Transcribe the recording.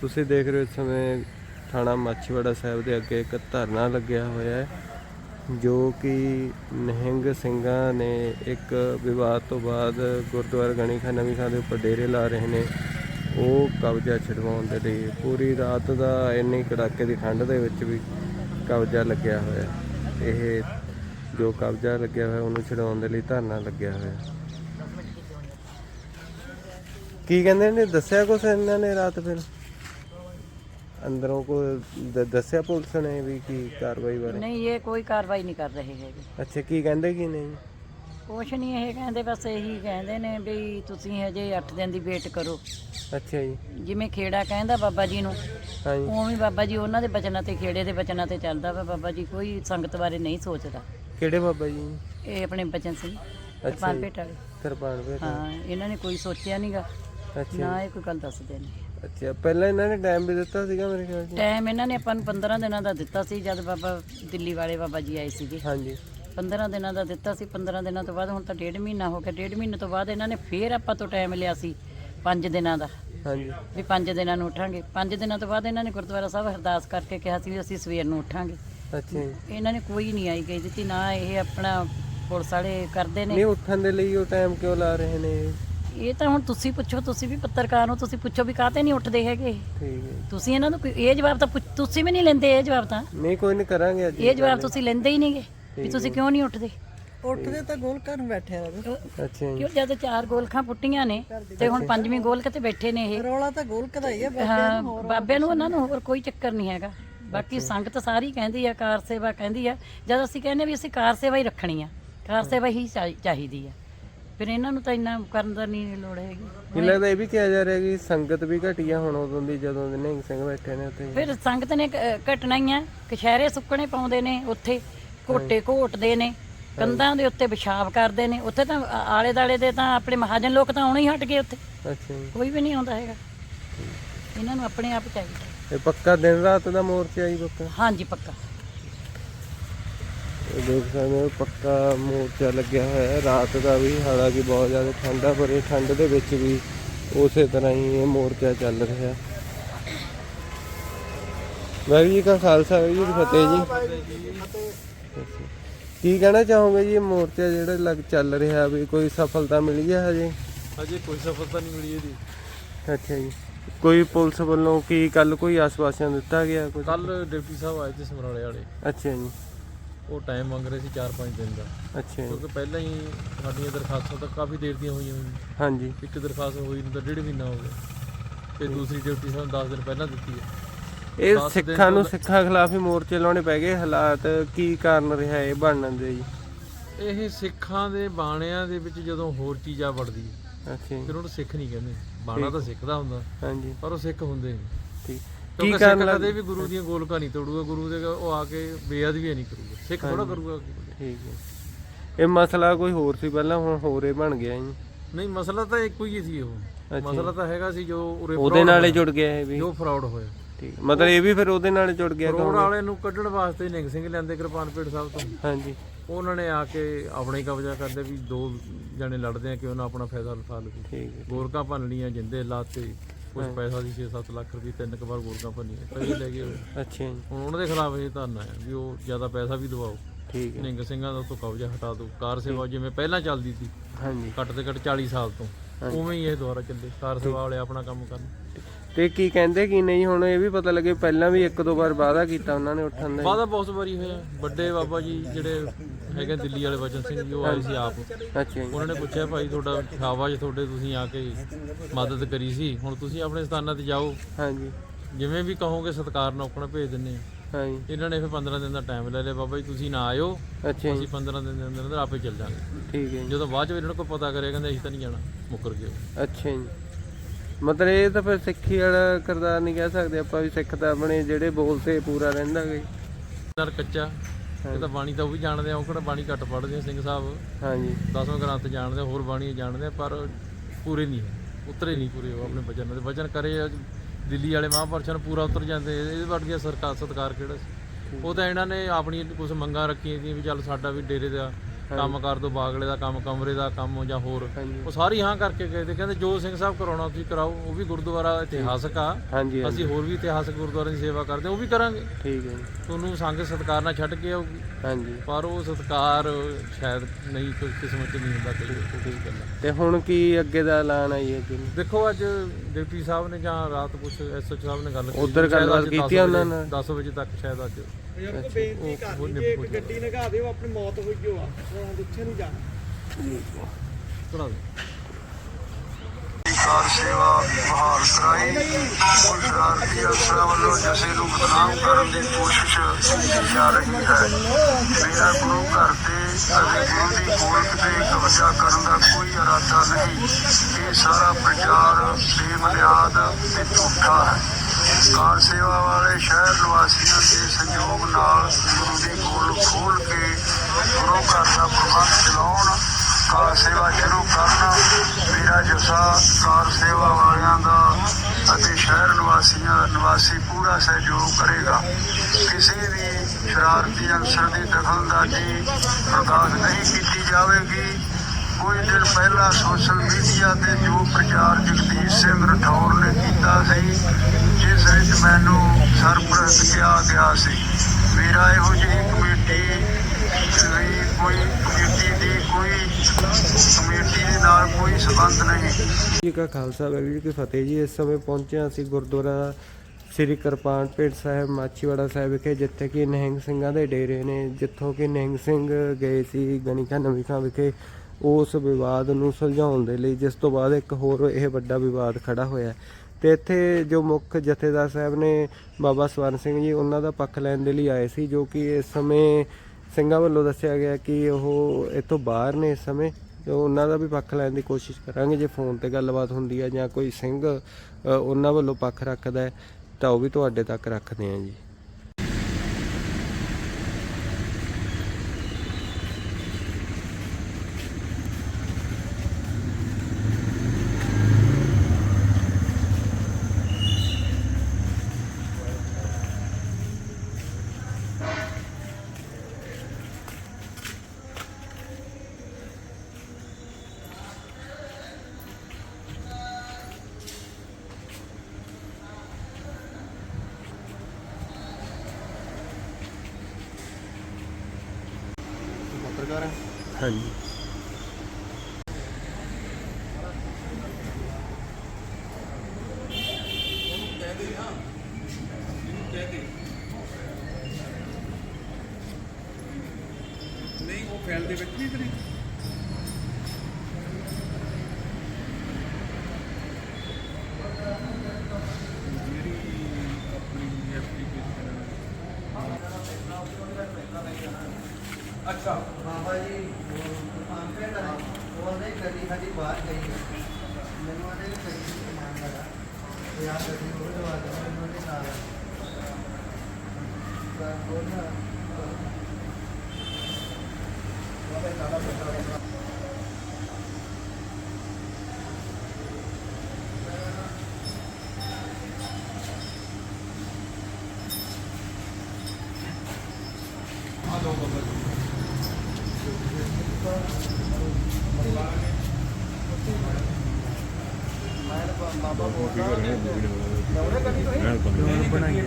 ਤੁਸੀਂ ਦੇਖ ਰਹੇ ਹੋ ਇਸ ਸਮੇਂ ਥਾਣਾ ਮਾਛੀਵਾੜਾ ਸਾਹਿਬ ਦੇ ਅੱਗੇ ਇੱਕ ਧਰਨਾ ਲੱਗਿਆ ਹੋਇਆ ਹੈ, ਜੋ ਕਿ ਨਹਿੰਗ ਸਿੰਘਾਂ ਨੇ ਇੱਕ ਵਿਵਾਦ ਤੋਂ ਬਾਅਦ ਗੁਰਦੁਆਰਾ ਗਣੀ ਖਾਨ ਨਵੀਂ ਖਾਨ ਦੇ ਉੱਪਰ ਡੇਰੇ ਲਾ ਰਹੇ ਨੇ। ਉਹ ਕਬਜ਼ਾ ਛਡਵਾਉਣ ਦੇ ਲਈ ਪੂਰੀ ਰਾਤ ਦਾ ਇੰਨੀ ਕੜਾਕੇ ਦੀ ਠੰਡ ਦੇ ਵਿੱਚ ਵੀ ਕਬਜ਼ਾ ਲੱਗਿਆ ਹੋਇਆ ਇਹ ਜੋ ਕਬਜ਼ਾ ਲੱਗਿਆ ਹੋਇਆ, ਉਹਨੂੰ ਛਡਵਾਉਣ ਦੇ ਲਈ ਧਰਨਾ ਲੱਗਿਆ ਹੋਇਆ ਕੀ ਕਹਿੰਦੇ ਨੇ? ਦੱਸਿਆ ਕੁਛ ਇਹਨਾਂ ਨੇ ਰਾਤ ਫਿਰ? ਅੰਦਰੋਂ ਕੋ ਦ- ਦੱਸਿਆ ਪੁਲਿਸ ਨੇ ਵੀ ਕੀ ਕਾਰਵਾਈ ਬਾਰੇ? ਨਹੀਂ ਇਹ ਕੋਈ ਕਾਰਵਾਈ ਨਹੀਂ ਕਰ ਰਹੇ ਹੈਗੇ। ਅੱਛਾ ਕੀ ਕਹਿੰਦੇ ਕੀ ਨਹੀਂ ਕੁਛ ਨਹੀਂ ਇਹ ਕਹਿੰਦੇ ਬਸ ਇਹੀ ਕਹਿੰਦੇ ਨੇ ਵੀ ਤੁਸੀਂ ਹਜੇ 8 ਦਿਨ ਦੀ ਵੇਟ ਕਰੋ। ਅੱਛਾ ਜੀ। ਜਿਵੇਂ ਖੇੜਾ ਕਹਿੰਦਾ ਬਾਬਾ ਜੀ ਨੂੰ ਹਾਂਜੀ ਉਵੇਂ ਬਾਬਾ ਜੀ ਉਹਨਾਂ ਦੇ ਬਚਨਾਂ ਤੇ ਖੇੜੇ ਦੇ ਬਚਨਾਂ ਤੇ ਚੱਲਦਾ ਵਾ। ਬਾਬਾ ਜੀ ਕੋਈ ਸੰਗਤ ਬਾਰੇ ਨਹੀਂ ਸੋਚਦਾ। ਕਿਹੜੇ ਬਾਬਾ ਜੀ? ਇਹ ਆਪਣੇ ਬਚਨ ਸਿੰਘ ਅੱਛਾ ਕਿਰਪਾਨ ਜੀ। ਭੇਟ ਵਾਲੇ। ਕਿਰਪਾਨ ਵੇ ਹਾਂ ਇਹਨਾਂ ਨੇ ਕੋਈ ਸੋਚਿਆ ਨਹੀਂਗਾ ਅੱਛਾ ਨਾ ਇਹ ਕੋਈ ਗੱਲ ਦੱਸਦੇ ਨੇ। ਅੱਛਾ ਪਹਿਲਾਂ ਇਹਨਾਂ ਨੇ ਟਾਈਮ ਵੀ ਦਿੱਤਾ ਸੀਗਾ ਮੇਰੇ ਖਿਆਲ 'ਚ? ਟਾਈਮ ਇਹਨਾਂ ਨੇ ਆਪਾਂ ਨੂੰ 15 ਦਿਨਾਂ ਦਾ ਦਿੱਤਾ ਸੀ ਜਦ ਬਾਬਾ ਦਿੱਲੀ ਵਾਲੇ ਬਾਬਾ ਜੀ ਆਏ ਸੀਗੇ। ਹਾਂਜੀ। 15 ਦਿਨਾਂ ਦਾ ਦਿੱਤਾ ਸੀ 15 ਦਿਨਾਂ ਤੋਂ ਬਾਅਦ ਹੁਣ ਤਾਂ ਡੇਢ ਮਹੀਨਾ ਹੋ ਗਿਆ। ਡੇਢ ਮਹੀਨੇ ਤੋਂ ਬਾਅਦ ਇਹਨਾਂ ਨੇ ਫੇਰ ਆਪਾਂ ਤੋਂ ਟਾਈਮ ਲਿਆ ਸੀ 5 ਦਿਨਾਂ ਦਾ। ਹਾਂਜੀ। ਵੀ 5 ਦਿਨਾਂ ਨੂੰ ਉਠਾਂਗੇ। 5 ਦਿਨਾਂ ਤੋਂ ਬਾਅਦ ਇਹਨਾਂ ਨੇ ਗੁਰਦੁਆਰਾ ਸਾਹਿਬ ਅਰਦਾਸ ਕਰਕੇ ਕਿਹਾ ਸੀ ਵੀ ਅਸੀਂ ਸਵੇਰ ਨੂੰ ਉਠਾਂਗੇ। ਅੱਛਾ ਜੀ। ਇਹਨਾਂ ਨੇ ਕੋਈ ਨਹੀਂ ਆਈ ਗਈ ਦਿੱਤੀ ਨਾ ਇਹ ਆਪਣਾ ਪੁਲਿਸ ਵਾਲੇ ਕਰਦੇ ਨੇ। ਨਹੀਂ ਉੱਠਣ ਦੇ ਲਈ ਉਹ ਟਾਈਮ ਕਿਉਂ ਲਾ ਰਹੇ ਨੇ? ਇਹ ਤਾਂ ਹੁਣ ਤੁਸੀਂ ਪੁੱਛੋ ਤੁਸੀਂ ਵੀ ਪੱਤਰਕਾਰ ਹੋ ਤੁਸੀਂ ਪੁੱਛੋ ਵੀ ਕਾਹਤੇ ਨਹੀਂ ਉੱਠਦੇ ਹੈਗੇ ਠੀਕ ਹੈ ਤੁਸੀਂ ਇਹਨਾਂ ਨੂੰ ਕੋਈ ਇਹ ਜਵਾਬ ਤਾਂ ਪੁੱਛ- ਤੁਸੀਂ ਵੀ ਨਹੀਂ ਲੈਂਦੇ ਇਹ ਜਵਾਬ ਤਾਂ? ਨਹੀਂ ਕੋਈ ਨਹੀਂ ਕਰਾਂਗੇ ਅੱਜ ਇਹ ਜਵਾਬ ਤੁਸੀਂ ਲੈਂਦੇ ਹੀ ਨਹੀਂਗੇ ਵੀ ਤੁਸੀਂ ਕਿਉਂ ਨਹੀਂ ਉੱਠਦੇ? ਉੱਠਦੇ ਤਾਂ ਗੋਲਕਾਂ ਨੂੰ ਬੈਠੇ ਰਹੇ ਅੱਛਾ ਜੀ। ਕਿਉਂ ਜਦ ਚਾਰ ਗੋਲਖਾਂ ਪੁੱਟੀਆਂ ਨੇ ਤੇ ਹੁਣ ਪੰਜਵੀਂ ਗੋਲਕ ਤੇ ਬੈਠੇ ਨੇ ਇਹ। ਰੌਲਾ ਤਾਂ ਗੋਲਕ ਦਾ ਹੀ ਹੈ ਹਾਂ ਬਾਬੇ ਨੂੰ ਉਹਨਾਂ ਨੂੰ ਹੋਰ ਕੋਈ ਚੱਕਰ ਨਹੀਂ ਹੈਗਾ। ਬਾਕੀ ਸੰਗਤ ਸਾਰੀ ਕਹਿੰਦੀ ਆ ਕਾਰ ਸੇਵਾ ਕਹਿੰਦੀ ਆ। ਜਦ ਅਸੀਂ ਕਹਿੰਦੇ ਵੀ ਅਸੀਂ ਕਾਰ ਸੇਵਾ ਹੀ ਰੱਖਣੀ ਆ ਕਾਰ ਸੇਵਾ ਹੀ ਚਾਹੀ- ਚਾਹੀਦੀ ਆ। ਫਿਰ ਇਹਨਾਂ ਨੂੰ ਤਾਂ ਇੰਨਾ ਕਰਨ ਦਾ ਨਹੀਂ ਲੋੜ ਹੈਗੀ। ਕੀ ਲੱਗਦਾ ਇਹ ਵੀ ਕਿਹਾ ਜਾ ਰਿਹਾ ਕਿ ਸੰਗਤ ਵੀ ਘਟੀ ਆ ਹੁਣ ਉਦੋਂ ਦੀ ਜਦੋਂ ਦੇ ਨਿਹੰਗ ਸਿੰਘ ਬੈਠੇ ਨੇ ਉੱਥੇ। ਫਿਰ ਸੰਗਤ ਨੇ ਕ- ਘਟਣਾ ਹੀ ਆ। ਕਸ਼ਹਿਰੇ ਸੁੱਕਣੇ ਪਾਉਂਦੇ ਨੇ ਉੱਥੇ ਘੋਟੇ ਘੋਟਦੇ ਨੇ ਕੰਧਾਂ ਦੇ ਉੱਤੇ ਪਿਸ਼ਾਬ ਕਰਦੇ ਨੇ। ਉੱਥੇ ਤਾਂ ਆ- ਆਲੇ ਦਾਲੇ ਦੇ ਤਾਂ ਆਪਣੇ ਮਹਾਜਨ ਲੋਕ ਤਾਂ ਆਉਣੇ ਹੀ ਹਟ ਗਏ ਉੱਥੇ। ਅੱਛਾ ਜੀ। ਕੋਈ ਵੀ ਨਹੀਂ ਆਉਂਦਾ ਹੈਗਾ। ਇਹਨਾਂ ਨੂੰ ਆਪਣੇ ਆਪ ਚਾਹੀਦਾ। ਇਹ ਪੱਕਾ ਦਿਨ ਰਾਤ ਦਾ ਮੋਰਚਾ ਹੀ ਪੱਕਾ? ਹਾਂਜੀ ਪੱਕਾ। ਇਹ ਦੇਖ ਸਕਦੇ ਹੋ ਪੱਕਾ ਮੋਰਚਾ ਲੱਗਿਆ ਹੋਇਆ ਹੈ। ਰਾਤ ਦਾ ਵੀ ਹਾਲਾਂਕਿ ਬਹੁਤ ਜ਼ਿਆਦਾ ਠੰਡਾ ਪਰ ਇਹ ਠੰਡ ਦੇ ਵਿੱਚ ਵੀ ਉਸੇ ਤਰ੍ਹਾਂ ਹੀ ਇਹ ਮੋਰਚਾ ਚੱਲ ਰਿਹਾ ਵਾਹਿਗੁਰੂ ਜੀ ਕਾ ਖਾਲਸਾ ਵਾਹਿਗੁਰੂ ਜੀ ਕੀ ਫਤਿਹ ਜੀ। ਕੀ ਕਹਿਣਾ ਚਾਹੋਗੇ ਜੀ ਇਹ ਮੋਰਚਾ ਜਿਹੜਾ ਲੱਗ ਚੱਲ ਰਿਹਾ ਵੀ ਕੋਈ ਸਫਲਤਾ ਮਿਲੀ ਹੈ ਹਜੇ? ਅਜੇ ਕੋਈ ਸਫਲਤਾ ਨਹੀਂ ਮਿਲੀ ਇਹਦੀ। ਅੱਛਾ ਜੀ। ਕੋਈ ਪੁਲਿਸ ਵੱਲੋਂ ਕੀ ਕੱਲ ਕੋਈ ਆਸਵਾਸ਼ਨ ਦਿੱਤਾ ਗਿਆ ਕੁਝ ਕੱਲ ਡਿਪਟੀ ਸਾਹਿਬ ਆਏ ਤੇ ਸਮਰਾਲੇ ਵਾਲੇ। ਅੱਛਾ ਜੀ। ਉਹ ਟਾਈਮ ਮੰਗ ਰਹੇ ਸੀ 4-5 ਦਿਨ ਦਾ। ਅੱਛਾ ਜੀ। ਕਿਉਂਕਿ ਪਹਿਲਾਂ ਹੀ ਸਾਡੀਆਂ ਦਰਖਾਸਤਾਂ ਤਾਂ ਕਾਫੀ ਦੇਰ ਦੀਆਂ ਹੋਈਆਂ ਹੋਈਆਂ ਹਾਂਜੀ। ਇੱਕ ਦਰਖਾਸਤ ਹੋਈ ਨੂੰ ਤਾਂ ਡੇਢ ਮਹੀਨਾ ਹੋ ਗਿਆ। ਤੇ ਦੂਸਰੀ ਡਿਪਟੀ ਸਾਹਿਬ 10 ਦਿਨ ਪਹਿਲਾਂ ਦਿੱਤੀ ਹੈ। ਇਹ ਦਸ ਦਿਨ ਸਿੱਖਾਂ ਨੂੰ ਸਿੱਖਾਂ ਖਿਲਾਫ ਹੀ ਮੋਰਚੇ ਲਾਉਣੇ ਪੈ ਗਏ। ਹਾਲਾਤ ਕੀ ਕਾਰਨ ਰਿਹਾ ਇਹ ਬਣਨ ਦੇ ਜੀ? ਇਹ ਸਿੱਖਾਂ ਦੇ ਬਾਣਿਆਂ ਦੇ ਵਿੱਚ ਜਦੋਂ ਹੋਰ ਚੀਜ਼ਾਂ ਵੜਦੀ ਹੈ ਅੱਛਾ ਜੀ। ਫਿਰ ਉਹਨੂੰ ਸਿੱਖ ਨਹੀਂ ਕਹਿੰਦੇ। ਬਾਣਾ ਤਾਂ ਸਿੱਖਦਾ ਹੁੰਦਾ। ਹਾਂਜੀ। ਪਰ ਉਹ ਸਿੱਖ ਹੁੰਦੇ ਨਹੀਂ ਠੀਕ। ਕੀ ਕਾਰਨ ਲੱਗ ਕਦੇ ਵੀ ਗੁਰੂ ਦੀਆਂ ਗੋਲਕਾਂ ਨਹੀਂ ਤੋੜੂਗਾ ਗੁਰੂ ਦੇ ਉਹ ਆ ਕੇ ਬੇਅਦਬੀ ਨਹੀਂ ਕਰੂਗਾ। ਸਿੱਖ ਥੋੜਾ ਕਰੂਗਾ ਠੀਕ ਹੈ। ਇਹ ਮਸਲਾ ਕੋਈ ਹੋਰ ਸੀ ਪਹਿਲਾਂ ਹੁਣ ਹੋਰ ਬਣ ਗਿਆ ਜੀ। ਨਹੀਂ ਮਸਲਾ ਤਾਂ ਇੱਕੋ ਹੀ ਸੀ ਉਹ। ਮਸਲਾ ਤਾਂ ਹੈਗਾ ਸੀ ਜੋ ਉਰੇ ਉਹਦੇ ਨਾਲ ਹੀ ਜੁੜ ਗਿਆ ਇਹ ਵੀ। ਜੋ ਫਰਾਡ ਹੋਇਆ। ਠੀਕ। ਮਤਲਬ ਇਹ ਵੀ ਫਿਰ ਉਹਦੇ ਨਾਲ ਜੁੜ ਗਿਆ ਫਰਾਡ? ਵਾਲੇ ਨੂੰ ਕੱਢਣ ਵਾਸਤੇ ਨਿੰਗ ਸਿੰਘ ਲੈਂਦੇ ਕਿਰਪਾਨਪੇਟ ਸਾਹਿਬ ਤੋਂ। ਹਾਂਜੀ। ਉਹਨਾਂ ਨੇ ਆ ਕੇ ਆਪਣੇ ਹੀ ਕਬਜ਼ਾ ਕਰਦੇ ਵੀ ਦੋ ਜਣੇ ਲੜਦੇ ਆ ਕਿ ਉਹਨਾਂ ਆਪਣਾ ਫਾਇਦਾ ਉਠਾ ਲਵੇ। ਠੀਕ ਗੋਰਕਾਂ ਭੰਨ ਲੀਆਂ ਜਿੰਦੇ ਲਾਤੇ। ਕੁਝ ਪੈਸਾ ਦੀ 6-7 ਲੱਖ ਰੁਪਏ ਤਿੰਨ ਕੁ ਵਾਰ ਗੋਰਕਾਂ ਭੰਨੀਆਂ ਪੈਸੇ ਲੈ ਗਏ ਉਹ। ਅੱਛਾ ਜੀ। ਹੁਣ ਉਹਨਾਂ ਦੇ ਖਿਲਾਫ ਇਹ ਧਰਨਾ ਹੈ ਵੀ ਉਹ ਜ਼ਿਆਦਾ ਪੈਸਾ ਵੀ ਦਵਾਓ। ਠੀਕ ਹੈ। ਨਿੰਗ ਸਿੰਘਾਂ ਦਾ ਤੋਂ ਕਬਜ਼ਾ ਹਟਾ ਦਿਓ। ਕਾਰ ਸੇਵਾ ਜਿਵੇਂ ਪਹਿਲਾਂ ਚੱਲਦੀ ਸੀ ਹਾਂਜੀ। ਘੱਟ ਤੇ ਘੱਟ 40 ਸਾਲ ਤੋਂ ਉਵੇਂ ਹੀ ਇਹ ਦੁਆਰਾ ਚੱਲੇ। ਕਾਰ ਸੇਵਾ ਵਾਲੇ ਆਪਣਾ ਕੰਮ ਕਰਨ। ਤੇ ਕੀ ਕਹਿੰਦੇ ਕੀ ਨਹੀਂ ਹੁਣ ਇਹ ਵੀ ਪਤਾ ਲੱਗੇ ਪਹਿਲਾਂ ਵੀ ਇੱਕ ਦੋ ਵਾਰ ਵਾਅਦਾ ਕੀਤਾ ਉਹਨਾਂ ਨੇ ਉੱਠਣ ਦਾ ਵਾਦਾ ਬਹੁਤ ਵਾਰੀ ਹੋਇਆ। ਵੱਡੇ ਬਾਬਾ ਜੀ ਜਿਹੜੇ ਹੈਗੇ ਦਿੱਲੀ ਵਾਲੇ ਵਚਨ ਸਿੰਘ ਜੀ ਉਹ ਆਏ ਸੀ ਆਪ। ਅੱਛਾ ਜੀ। ਉਹਨਾਂ ਨੇ ਪੁੱਛਿਆ ਭਾਈ ਤੁਹਾਡਾ ਸ਼ਾਬਾਸ਼ ਤੁਹਾਡੇ ਤੁਸੀਂ ਆ ਕੇ ਮਦਦ ਕਰੀ ਸੀ। ਹੁਣ ਤੁਸੀਂ ਆਪਣੇ ਸਥਾਨਾਂ ਤੇ ਜਾਓ। ਹਾਂਜੀ। ਜਿਵੇਂ ਵੀ ਕਹੋਗੇ ਸਤਕਾਰ ਆਪਣਾ ਭੇਜ ਦਿੰਨੇ ਆ ਹਾਂਜੀ। ਇਹਨਾਂ ਨੇ ਫਿਰ 15 ਦਿਨ ਦਾ ਟਾਈਮ ਲੈ ਲਿਆ ਬਾਬਾ ਜੀ ਤੁਸੀਂ ਨਾ ਆਇਓ। ਅੱਛਾ ਜੀ। ਅਸੀਂ 15 ਦਿਨ ਦੇ ਅੰਦਰ ਅੰਦਰ ਆਪੇ ਚੱਲ ਜਾਾਂਗੇ ਠੀਕ ਹੈ ਜੀ। ਜਦੋਂ ਬਾਅਦ ਚ ਇਹਨਾਂ ਨੂੰ ਕੋਈ ਪਤਾ ਕਰੇ ਕਹਿੰਦੇ ਅਸੀਂ ਤਾਂ ਨਹੀਂ ਜਾਣਾ। ਮੁੱਕਰ ਗਏ ਉਹ। ਅੱਛਾ ਜੀ। ਮਤਲਬ ਇਹ ਤਾਂ ਫਿਰ ਸਿੱਖੀ ਵਾਲਾ ਕਰਦਾਰ ਨਹੀਂ ਕਹਿ ਸਕਦੇ ਆਪਾਂ ਵੀ ਸਿੱਖ ਤਾਂ ਆਪਣੇ ਜਿਹੜੇ ਬੋਲਤੇ ਪੂਰਾ ਰਹਿੰਦਾ ਨਾਲ ਕੱਚਾ। ਇਹ ਤਾਂ ਬਾਣੀ ਤਾਂ ਉਹ ਵੀ ਜਾਣਦੇ ਆ ਉਹ ਕਿਹੜਾ ਬਾਣੀ ਘੱਟ ਪੜ੍ਹਦੇ ਆ ਸਿੰਘ ਸਾਹਿਬ। ਹਾਂਜੀ। ਦਸਵੇਂ ਗ੍ਰੰਥ ਜਾਣਦੇ ਆ, ਹੋਰ ਬਾਣੀ ਜਾਣਦੇ ਆ, ਪਰ ਪੂਰੇ ਨਹੀਂ ਹੈ। ਉਤਰੇ ਨਹੀਂ ਪੂਰੇ ਉਹ ਆਪਣੇ ਵਚਨ ਦੇ। ਵਚਨ ਕਰੇ ਦਿੱਲੀ ਵਾਲੇ ਮਹਾਂਪੁਰਸ਼ਾਂ ਨੂੰ ਪੂਰਾ ਉਤਰ ਜਾਂਦੇ ਇਹਦੇ ਵਰਗੀਆਂ ਸਰਕਾਰ ਸਤਕਾਰ ਕਿਹੜਾ ਸੀ? ਉਹ ਤਾਂ ਇਹਨਾਂ ਨੇ ਆਪਣੀ ਕੁਝ ਮੰਗਾਂ ਰੱਖੀਆਂ ਸੀ ਵੀ ਚੱਲ ਸਾਡਾ ਵੀ ਡੇਰੇ ਦਾ ਕੰਮ ਕਰ ਦੋ ਬਾਗਲੇ ਦਾ ਕੰਮ ਕਮਰੇ ਦਾ ਕੰਮ ਜਾਂ ਹੋਰ। ਉਹ ਸਾਰੀ ਹਾਂ ਕਰਕੇ ਗਏ ਤੇ ਕਹਿੰਦੇ ਜੋ ਸਿੰਘ ਸਾਹਿਬ ਕਰਾਉਣਾ ਤੁਸੀਂ ਕਰਾਓ ਉਹ ਵੀ ਗੁਰਦੁਆਰਾ ਇਤਿਹਾਸਕ ਆ। ਅਸੀਂ ਹੋਰ ਵੀ ਇਤਿਹਾਸਕ ਗੁਰਦੁਆਰੇ ਦੀ ਸੇਵਾ ਕਰਦੇ ਉਹ ਵੀ ਕਰਾਂਗੇ। ਠੀਕ ਹੈ ਜੀ। ਤੁਹਾਨੂੰ ਸੰਗ ਸਤਿਕਾਰ ਨਾਲ ਛੱਡ ਕੇ ਆਊਗੀ। ਹਾਂਜੀ। ਪਰ ਉਹ ਸਤਿਕਾਰ ਸ਼ਾਇਦ ਨਹੀਂ ਕੋਈ ਕਿਸਮਤ 'ਚ ਨਹੀਂ ਹੁੰਦਾ ਕਈ। ਤੇ ਹੁਣ ਕੀ ਅੱਗੇ ਦਾ ਐਲਾਨ ਆਈ ਹੈ ਜੀ? ਦੇਖੋ ਅੱਜ ਡਿਪਟੀ ਸਾਹਿਬ ਨੇ ਜਾਂ ਰਾਤ ਕੁਛ ਐਸਐਚ ਸਾਹਿਬ ਨੇ ਗੱਲ ਕੀਤੀ ਉੱਧਰ ਗੱਲਬਾਤ ਕੀਤੀ 10 ਉਹਨਾਂ ਨਾਲ? 10 ਵਜੇ ਤੱਕ ਸ਼ਾਇਦ ਅੱਜ। ਕੋ ਬੇਨਤੀ ਕਰਨੀ ਜੇ ਇੱਕ ਗੱਡੀ ਲਗਾ ਦਿਓ ਆਪਣੀ ਮੌਤ ਹੋਈ ਜੋ ਆ। ਉਹਨਾਂ ਦਿੱਥੇ ਨਹੀਂ ਜਾਣਾ। ਸੁਣਾ ਦਿਓ ਕਾਰ ਸੇਵਾ ਬਹਾਲ ਕਰਾਈ। ਗੁਜਰਾਤੀ ਅਫਸਰਾਂ ਵੱਲੋਂ ਜਸੇ ਨੂੰ ਬਦਨਾਮ ਕਰਨ ਦੀ ਕੋਸ਼ਿਸ਼ ਕੀਤੀ ਜਾ ਰਹੀ ਹੈ। ਮੇਰਾ ਗੁਰੂ ਘਰ ਤੇ ਗੁਰੂ ਦੀ ਗੋਲਕ ਤੇ ਕਬਜ਼ਾ ਕਰਨ ਦਾ ਕੋਈ ਇਰਾਦਾ ਨਹੀਂ ਇਹ ਸਾਰਾ ਪ੍ਰਚਾਰ ਬੇਬੁਨਿਆਦ ਤੇ ਝੂਠਾ ਹੈ। ਕਾਰ ਸੇਵਾ ਵਾਲੇ ਸ਼ਹਿਰ ਨਿਵਾਸੀਆਂ ਦੇ ਸਹਿਯੋਗ ਨਾਲ ਗੁਰੂ ਦੀ ਗੋਲਕ ਖੋਲ ਕੇ ਗੁਰੂ ਘਰ ਦਾ ਪ੍ਰਬੰਧ ਚਲਾਉਣ, ਕਾਰ ਸੇਵਾ ਸ਼ੁਰੂ ਕਰਨ, ਮੇਰਾ ਜਸਾ ਕਾਰ ਸੇਵਾ ਵਾਲਿਆਂ ਦਾ ਅਤੇ ਸ਼ਹਿਰ ਨਿਵਾਸੀਆਂ, ਨਿਵਾਸੀ ਪੂਰਾ ਸਹਿਯੋਗ ਕਰੇਗਾ। ਕਿਸੇ ਵੀ ਸ਼ਰਾਰਤੀ ਅਨਸਰ ਦੀ ਦਖਲਅੰਦਾਜ਼ੀ ਬਰਦਾਸ਼ਤ ਨਹੀਂ ਕੀਤੀ ਜਾਵੇਗੀ। ਕੁਝ ਦਿਨ ਪਹਿਲਾਂ ਸੋਸ਼ਲ ਮੀਡੀਆ ਤੇ ਜੋ ਪ੍ਰਚਾਰ ਜਗਦੀਸ਼ ਸਿੰਘ ਰਠੌਰ ਨੇ ਕੀਤਾ ਸੀ, ਜਿਸ ਵਿੱਚ ਮੈਨੂੰ ਸਰਪ੍ਰਸਤ ਕਿਹਾ ਗਿਆ ਸੀ। ਮੇਰਾ ਇਹੋ ਜਿਹੀ ਕਮੇਟੀ ਲਈ ਕੋਈ ਕਮੇਟੀ ਦੀ ਕੋਈ ਕਮੇਟੀ ਦੇ ਨਾਲ ਕੋਈ ਸੰਬੰਧ ਨਹੀਂ। ਜੀ ਕਾ ਖਾਲਸਾ, ਵਾਹਿਗੁਰੂ ਜੀ ਕੀ ਫਤਿਹ ਜੀ। ਇਸ ਸਮੇਂ ਪਹੁੰਚੇ ਹਾਂ ਅਸੀਂ ਗੁਰਦੁਆਰਾ ਸ੍ਰੀ ਕਿਰਪਾਨ ਪੇਟ ਸਾਹਿਬ ਮਾਚੀਵਾੜਾ ਸਾਹਿਬ ਵਿਖੇ, ਜਿੱਥੇ ਕਿ ਨਿਹੰਗ ਸਿੰਘਾਂ ਦੇ ਡੇਰੇ ਨੇ, ਜਿੱਥੋਂ ਕਿ ਨਿਹੰਗ ਸਿੰਘ ਗਏ ਸੀ ਗਣਿਕਾ ਨਵੀਖਾ ਵਿਖੇ। ਉਸ ਵਿਵਾਦ ਨੂੰ ਸੁਲਝਾਉਣ ਦੇ ਲਈ, ਜਿਸ ਤੋਂ ਬਾਅਦ ਇੱਕ ਹੋਰ ਇਹ ਵੱਡਾ ਵਿਵਾਦ ਖੜਾ ਹੋਇਆ। ਤੇ ਇੱਥੇ ਜੋ ਮੁੱਖ ਜਥੇਦਾਰ ਸਾਹਿਬ ਨੇ ਬਾਬਾ ਸਵਰਨ ਸਿੰਘ ਜੀ, ਉਹਨਾਂ ਦਾ ਪੱਖ ਲੈਣ ਦੇ ਲਈ ਆਏ ਸੀ, ਜੋ ਕਿ ਇਸ ਸਮੇਂ ਸਿੰਘਾਂ ਵੱਲੋਂ ਦੱਸਿਆ ਗਿਆ ਕਿ ਉਹ ਇੱਥੋਂ ਬਾਹਰ ਨੇ ਇਸ ਸਮੇਂ। ਤੇ ਉਹਨਾਂ ਦਾ ਵੀ ਪੱਖ ਲੈਣ ਦੀ ਕੋਸ਼ਿਸ਼ ਕਰਾਂਗੇ, ਜੇ ਫੋਨ ਤੇ ਗੱਲਬਾਤ ਹੁੰਦੀ ਹੈ ਜਾਂ ਕੋਈ ਸਿੰਘ ਉਹਨਾਂ ਵੱਲੋਂ ਪੱਖ ਰੱਖਦਾ ਹੈ, ਤਾਂ ਉਹ ਵੀ ਤੁਹਾਡੇ ਤੱਕ ਰੱਖਦੇ ਹਾਂ ਜੀ। ਹਾਂਜੀ। ਨਹੀਂ ਉਹ ਫਾਈਲ ਦੇ ਵਿੱਚ ਨਹੀਂ ਕਰੀ ਜਿਹੜੀ ਆਪਣੀ ਐਪਲੀਕੇਸ਼ਨ ਅੱਛਾ। ਬਾਬਾ ਜੀ ਦੁਕਾਨ ਤੇ ਨਾ ਉਹਨੇ ਗੱਡੀ ਸਾਡੀ ਬਾਹਰ ਗਈ ਹੈ। ਮੈਨੂੰ ਉਹਨੇ ਗੱਡੀ ਦੀ ਸਮਾਨ ਲਗਾ ਤੇ ਆ ਗੱਡੀ ਉਹ ਦਵਾ ਦੇ ਮੈਨੂੰ ਉਹਨੇ ਨਾਲ ਤਾਂ ਉਹ ਨਾ। ਉਹਨੇ ਕਾਲਾ ਪੱਤਾ ਮੈਂ ਬਾਬਾ ਬੋਲਦਾ ਹੀ ਬਣਾਈ